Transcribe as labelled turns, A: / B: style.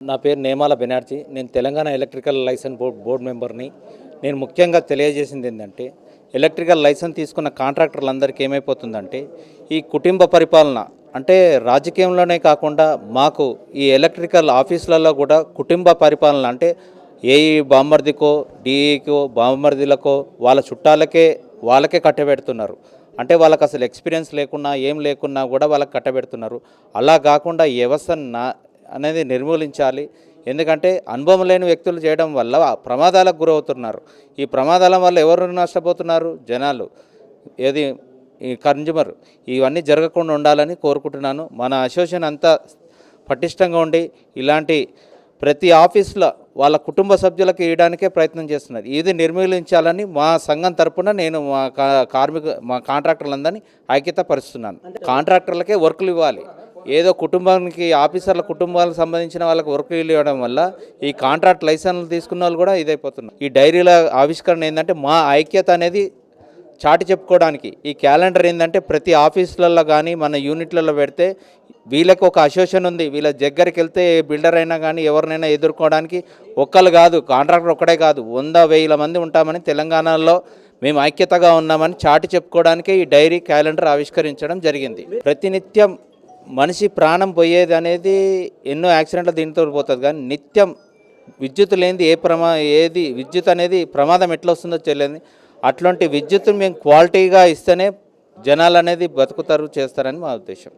A: నా పేరు నేమాల బెనార్జీ. నేను Telangana electrical licence board board మెంబర్ని. నేను ముఖ్యంగా తెలియజేసింది ఏంటంటే ఎలక్ట్రికల్ లైసెన్స్ తీసుకున్న కాంట్రాక్టర్లందరికీ ఏమైపోతుందంటే ఈ కుటుంబ పరిపాలన అంటే రాజకీయంలోనే కాకుండా మాకు ఈ ఎలక్ట్రికల్ ఆఫీసులలో కూడా కుటుంబ పరిపాలన అంటే ఏఈ బామ్మర్దికో డిఈకో బామ్మర్దిలకో వాళ్ళ చుట్టాలకే వాళ్ళకే కట్టబెడుతున్నారు. అంటే వాళ్ళకి అసలు ఎక్స్పీరియన్స్ లేకున్నా ఏం లేకున్నా కూడా వాళ్ళకి కట్టబెడుతున్నారు. అలా కాకుండా వ్యవస్థ నా అనేది నిర్మూలించాలి. ఎందుకంటే అనుభవం లేని వ్యక్తులు చేయడం వల్ల ప్రమాదాలకు గురవుతున్నారు. ఈ ప్రమాదాల వల్ల ఎవరు నష్టపోతున్నారు? జనాలు. ఏది? ఈ కన్జ్యూమర్ ఇవన్నీ జరగకుండా ఉండాలని కోరుకుంటున్నాను. మన అసోసియేషన్ అంతా పటిష్టంగా ఉండి ఇలాంటి ప్రతి ఆఫీస్లో వాళ్ళ కుటుంబ సభ్యులకు ఇవ్వడానికే ప్రయత్నం చేస్తున్నారు. ఇది నిర్మూలించాలని మా సంఘం తరపున నేను మా కార్మిక మా కాంట్రాక్టర్లందరినీ ఐక్యత పరుస్తున్నాను. కాంట్రాక్టర్లకే వర్కులు ఇవ్వాలి. ఏదో కుటుంబానికి ఆఫీసర్ల కుటుంబాలకు సంబంధించిన వాళ్ళకి వర్కులు ఇవ్వడం వల్ల ఈ కాంట్రాక్ట్ లైసెన్స్లు తీసుకున్న వాళ్ళు కూడా ఇదైపోతున్నారు. ఈ డైరీల ఆవిష్కరణ ఏంటంటే మా ఐక్యత అనేది చాటి చెప్పుకోవడానికి. ఈ క్యాలెండర్ ఏంటంటే ప్రతి ఆఫీసులలో కానీ మన యూనిట్లలో పెడితే వీళ్ళకి ఒక అసోసియేషన్ ఉంది. వీళ్ళ దగ్గరికి వెళ్తే ఏ బిల్డర్ అయినా కానీ ఎవరినైనా ఎదుర్కోవడానికి ఒక్కరు కాదు కాంట్రాక్టర్ ఒక్కడే కాదు వంద వేల మంది ఉంటామని తెలంగాణలో మేము ఐక్యతగా ఉన్నామని చాటి చెప్పుకోవడానికే ఈ డైరీ క్యాలెండర్ ఆవిష్కరించడం జరిగింది. ప్రతినిత్యం మనిషి ప్రాణం పోయేది అనేది ఎన్నో యాక్సిడెంట్లు దీంతో పోతుంది కానీ నిత్యం విద్యుత్ లేనిది ఏ ప్రమా ఏది విద్యుత్ అనేది ప్రమాదం ఎట్లా వస్తుందో తెలియదు. అట్లాంటి విద్యుత్తుని మేము క్వాలిటీగా ఇస్తేనే జనాలు అనేది బతుకుతారు చేస్తారని మా ఉద్దేశం.